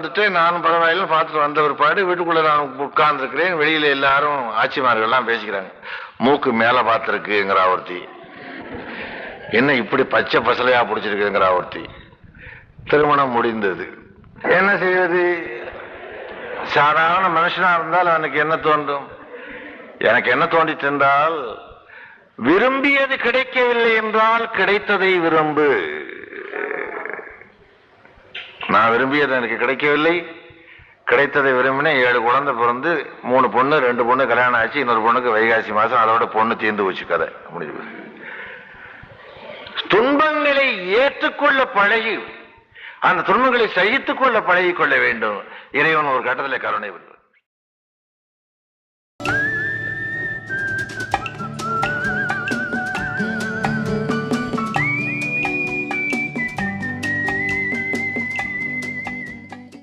வந்துட்டு நானும் பரவாயில்ல பார்த்துட்டு வந்த பிற்பாடு வீட்டுக்குள்ள நான் உட்கார்ந்துருக்கிறேன். வெளியில எல்லாரும் ஆட்சிமார்கள் எல்லாம் பேசிக்கிறாங்க. மூக்கு மேல பார்த்துருக்குங்கிற ஆவர்த்தி. என்ன இப்படி பச்சை பசலையா பிடிச்சிருக்குங்கிற ஆவர்த்தி. திருமணம் முடிந்தது. என்ன செய்வது? சாதாரண மனுஷனா இருந்தால் அவனுக்கு என்ன தோன்றும்? எனக்கு என்ன தோண்டிட்டு என்றால் விரும்பியது கிடைக்கவில்லை என்றால் கிடைத்ததை விரும்பு. நான் விரும்பியது எனக்கு கிடைக்கவில்லை. கிடைத்ததை விரும்பினேன் ஏழு குழந்தை பிறந்து மூணு பொண்ணு ரெண்டு பொண்ணு கல்யாணம் ஆச்சு இன்னொரு பொண்ணுக்கு வைகாசி மாசம் அதோட பொண்ணு தீர்ந்து வச்சு கதை. முடிஞ்சு துன்பங்களை ஏற்றுக்கொள்ள பழகி அந்த துன்பங்களை சகித்துக் கொள்ள பழகி கொள்ள வேண்டும். இறைவன் ஒரு கட்டத்தில் கருணை விடுவார்